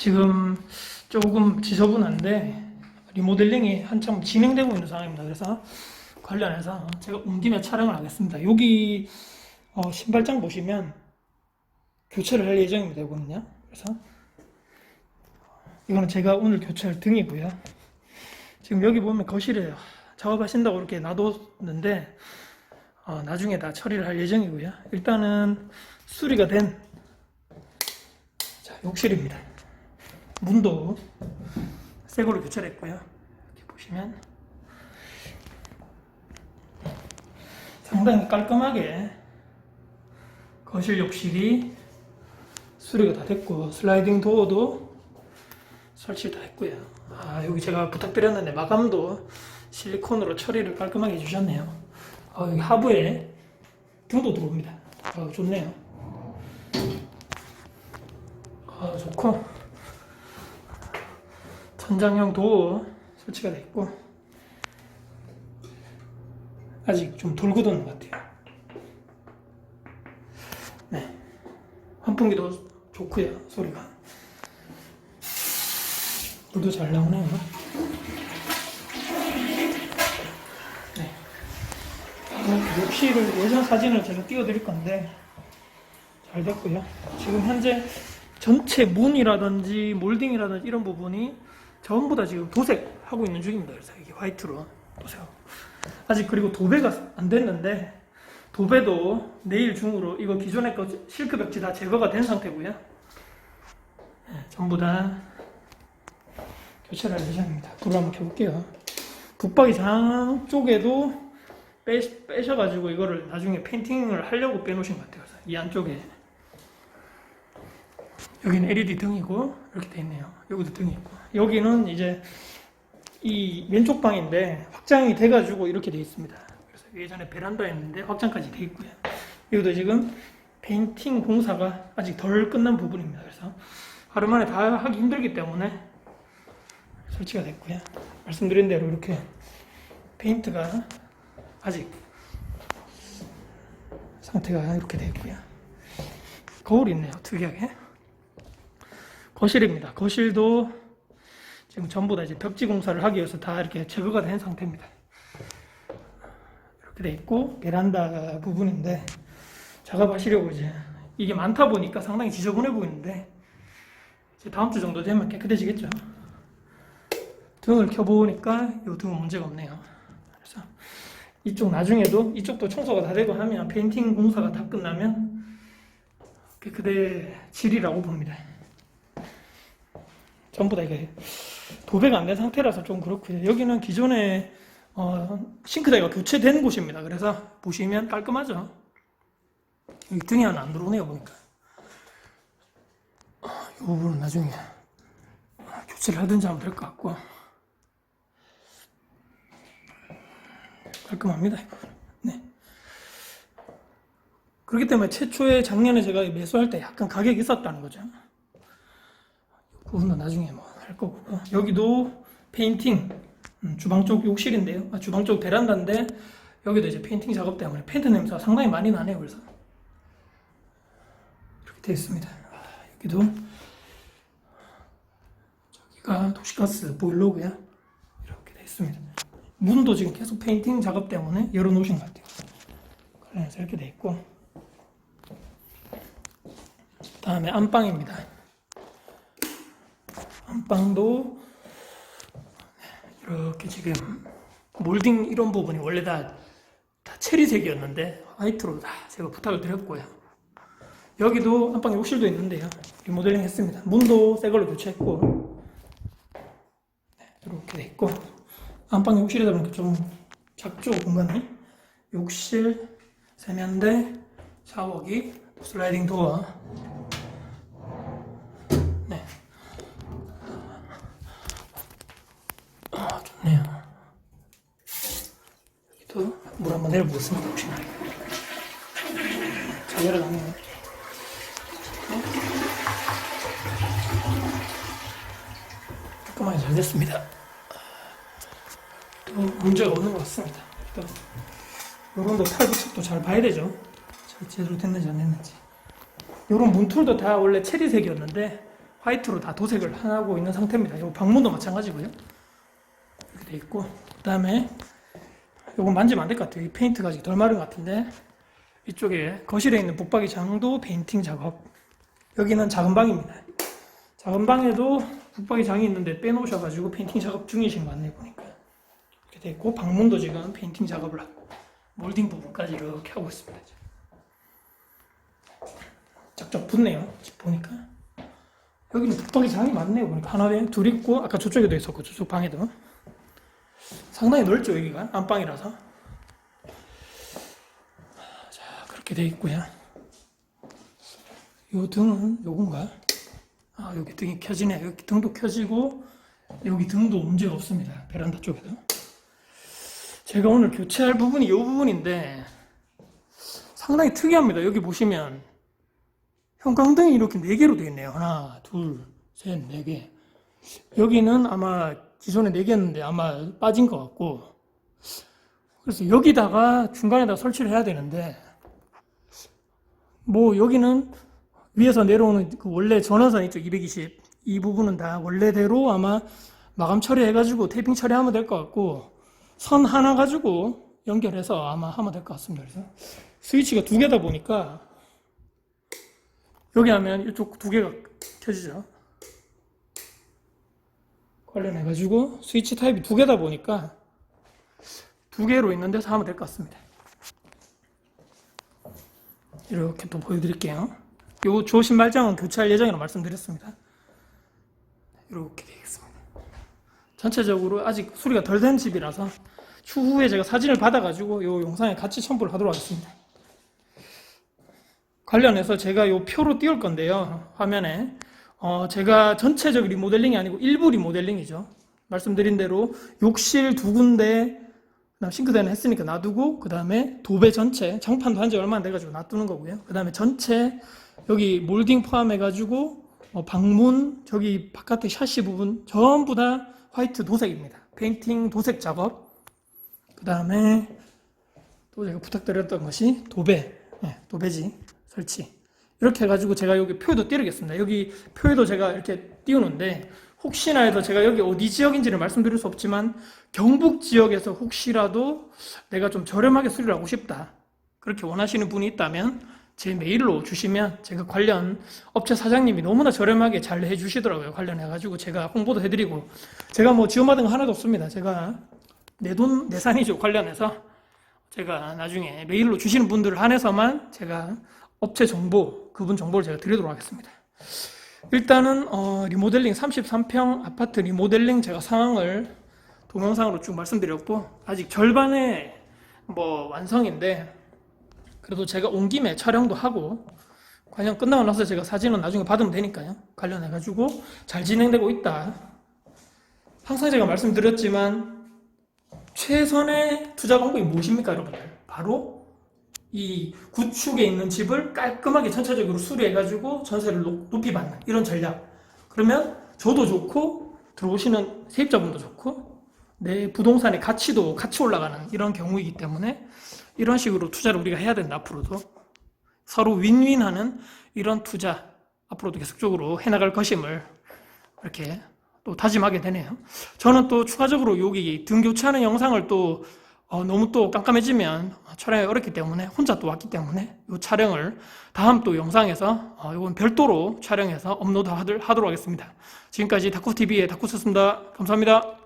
지금 조금 지저분한데 리모델링이 한참 진행되고 있는 상황입니다. 그래서 관련해서 제가 온 김에 촬영을 하겠습니다. 여기 어, 신발장 보시면 교체를 할 예정입니다. 이거는요. 그래서 이거는 제가 오늘 교체할 등이고요. 지금 여기 보면 거실에 작업하신다고 이렇게 놔뒀는데 어, 나중에 다 처리를 할 예정이고요. 일단은 수리가 된 자, 욕실입니다. 문도 새 걸로 교체를 했고요. 이렇게 보시면 상당히 깔끔하게 거실 욕실이 수리가 다 됐고 슬라이딩 도어도 설치 다 했고요. 아 여기 제가 부탁드렸는데 마감도 실리콘으로 처리를 깔끔하게 해주셨네요. 아, 여기 하부에 등도 들어옵니다. 아, 좋네요. 아, 좋고 천장형 도어 설치가 돼 있고 아직 좀 돌고 도는 것 같아요. 네, 환풍기도 좋고요 소리가 물도 잘 나오네요. 네. 어, 욕실을 예전 사진을 제가 띄워드릴 건데 잘 됐고요. 지금 현재 전체 문이라든지 몰딩이라든지 이런 부분이 전부 다 지금 도색하고 있는 중입니다. 그래서 이게 화이트로 도색하고 아직 그리고 도배가 안 됐는데 도배도 내일 중으로 이거 기존의 거 실크 벽지 다 제거가 된 상태고요. 네, 전부 다 교체를 할 예정입니다. 불을 한번 켜볼게요. 북박이 장 쪽에도 빼, 빼셔가지고 이거를 나중에 페인팅을 하려고 빼놓으신 것 같아요. 이 안쪽에 여기는 LED 등이고 이렇게 돼 있네요. 여기도 등이 있고 여기는 이제 이 왼쪽 방인데 확장이 돼가지고 이렇게 돼 있습니다. 그래서 예전에 베란다였는데 확장까지 돼 있고요. 여기도 지금 페인팅 공사가 아직 덜 끝난 부분입니다. 그래서 하루 만에 다 하기 힘들기 때문에 설치가 됐고요. 말씀드린 대로 이렇게 페인트가 아직 상태가 이렇게 되어 있고요. 거울이 있네요. 특이하게. 거실입니다. 거실도 지금 전부 다 이제 벽지 공사를 하기 위해서 다 이렇게 제거가 된 상태입니다. 이렇게 돼 있고 베란다 부분인데 작업하시려고 이제 이게 많다 보니까 상당히 지저분해 보이는데 이제 다음 주 정도 되면 깨끗해지겠죠. 등을 켜보니까 이 등은 문제가 없네요. 그래서 이쪽 나중에도 이쪽도 청소가 다 되고 하면 페인팅 공사가 다 끝나면 깨끗해질이라고 봅니다. 전부 다 이게 도배가 안 된 상태라서 좀 그렇고요. 여기는 기존에 어, 싱크대가 교체된 곳입니다. 그래서 보시면 깔끔하죠. 여기 등이 하나 안 들어오네요 보니까. 이 부분은 나중에 교체를 하든지 하면 될 것 같고 깔끔합니다. 네. 그렇기 때문에 최초에 작년에 제가 매수할 때 약간 가격이 있었다는 거죠. 그거는 나중에 뭐 할 거고. 여기도 페인팅 음, 주방 쪽 욕실인데요. 아, 주방 쪽 베란다인데 여기도 이제 페인팅 작업 때문에 페인트 냄새가 상당히 많이 나네요 그래서. 이렇게 되어 있습니다. 아, 여기도 저기가 도시가스 보일러고요. 이렇게 되어 있습니다. 문도 지금 계속 페인팅 작업 때문에 열어놓으신 것 같아요. 관련해서 이렇게 되어 있고. 다음에 안방입니다 안방도 이렇게 지금 몰딩 이런 부분이 원래 다, 다 체리색이었는데 화이트로 다 제가 부탁을 드렸고요. 여기도 안방 욕실도 있는데요. 리모델링 했습니다. 문도 새 걸로 교체했고 네, 이렇게 돼 있고 안방 욕실이다 보니까 좀 작죠 공간이 욕실, 세면대, 샤워기, 슬라이딩 도어 네요. 여기도 물 한번 내려보겠습니다. 혹시나. 잘 내려가네요. 깔끔하게 잘 됐습니다. 또 문제가 없는 것 같습니다. 또 요런 거 탈부착도 잘 봐야 되죠. 잘 제대로 됐는지 안 됐는지. 요런 문틀도 다 원래 체리색이었는데 화이트로 다 도색을 하고 있는 상태입니다. 이 방문도 마찬가지고요. 돼 있고 그 다음에 이건 만지면 안 될 것 같아요. 이 페인트가 아직 덜 마른 것 같은데 이쪽에 거실에 있는 붙박이 장도 페인팅 작업. 여기는 작은 방입니다. 작은 방에도 붙박이 장이 있는데 빼놓으셔가지고 페인팅 작업 중이신 것 같네요 보니까 이렇게 돼 있고 방문도 지금 페인팅 작업을 하고 몰딩 부분까지 이렇게 하고 있습니다. 쫙쫙 붙네요. 보니까 여기는 붙박이 장이 많네요. 보니까 하나에 둘 있고 아까 저쪽에도 있었고 저쪽 방에도 상당히 넓죠 여기가 안방이라서 자 그렇게 돼 있고요. 요 등은 요건가? 아 여기 등이 켜지네. 여기 등도 켜지고 여기 등도 문제가 없습니다. 베란다 쪽에도. 제가 오늘 교체할 부분이 이 부분인데 상당히 특이합니다. 여기 보시면 형광등이 이렇게 네 개로 되어 있네요. 하나, 둘, 셋, 네 개. 여기는 아마 기존에 네 개였는데 아마 빠진 것 같고 그래서 여기다가 중간에다 설치를 해야 되는데 뭐 여기는 위에서 내려오는 그 원래 전원선 있죠 220 이 부분은 다 원래대로 아마 마감 처리해가지고 테이핑 처리하면 될 것 같고 선 하나 가지고 연결해서 아마 하면 될 것 같습니다. 그래서 스위치가 두 개다 보니까 여기 하면 이쪽 두 개가 켜지죠. 관련해가지고 스위치 타입이 두 개다 보니까 두 개로 있는 데서 하면 될 것 같습니다. 이렇게 또 보여드릴게요. 요 조 신발장은 교체할 예정이라고 말씀드렸습니다. 이렇게 되겠습니다. 전체적으로 아직 수리가 덜 된 집이라서 추후에 제가 사진을 받아가지고 요 영상에 같이 첨부를 하도록 하겠습니다. 관련해서 제가 요 표로 띄울 건데요. 화면에. 어, 제가 전체적 리모델링이 아니고 일부 리모델링이죠. 말씀드린 대로 욕실 두 군데, 싱크대는 했으니까 놔두고, 그 다음에 도배 전체, 장판도 한 지 얼마 안 돼가지고 놔두는 거고요. 그 다음에 전체, 여기 몰딩 포함해가지고, 어, 방문, 저기 바깥에 샤시 부분, 전부 다 화이트 도색입니다. 페인팅 도색 작업. 그 다음에 또 제가 부탁드렸던 것이 도배, 네, 도배지 설치. 이렇게 해가지고 제가 여기 표에도 띄우겠습니다. 여기 표에도 제가 이렇게 띄우는데 혹시나 해서 제가 여기 어디 지역인지를 말씀드릴 수 없지만 경북 지역에서 혹시라도 내가 좀 저렴하게 수리를 하고 싶다. 그렇게 원하시는 분이 있다면 제 메일로 주시면 제가 관련 업체 사장님이 너무나 저렴하게 잘 해주시더라고요. 관련해가지고 제가 홍보도 해드리고 제가 뭐 지원받은 거 하나도 없습니다. 제가 내 돈 내산이죠 관련해서 제가 나중에 메일로 주시는 분들을 한해서만 제가 업체 정보 그분 정보를 제가 드리도록 하겠습니다. 일단은 어, 리모델링 33평 아파트 리모델링 제가 상황을 동영상으로 쭉 말씀드렸고 아직 절반의 뭐 완성인데 그래도 제가 온 김에 촬영도 하고 관련 끝나고 나서 제가 사진은 나중에 받으면 되니까요. 관련해 가지고 잘 진행되고 있다. 항상 제가 말씀드렸지만 최선의 투자 방법이 무엇입니까, 여러분들? 바로 이 구축에 있는 집을 깔끔하게 전체적으로 수리해가지고 전세를 높- 높이 받는 이런 전략. 그러면 저도 좋고 들어오시는 세입자분도 좋고 내 부동산의 가치도 같이 올라가는 이런 경우이기 때문에 이런 식으로 투자를 우리가 해야 된다 앞으로도 서로 윈윈하는 이런 투자 앞으로도 계속적으로 해나갈 것임을 이렇게 또 다짐하게 되네요. 저는 또 추가적으로 여기 등 교체하는 영상을 또 어, 너무 또 깜깜해지면 촬영이 어렵기 때문에 혼자 또 왔기 때문에 이 촬영을 다음 또 영상에서 어, 이건 별도로 촬영해서 업로드 하도록 하겠습니다. 지금까지 다쿠TV의 다쿠스였습니다. 감사합니다.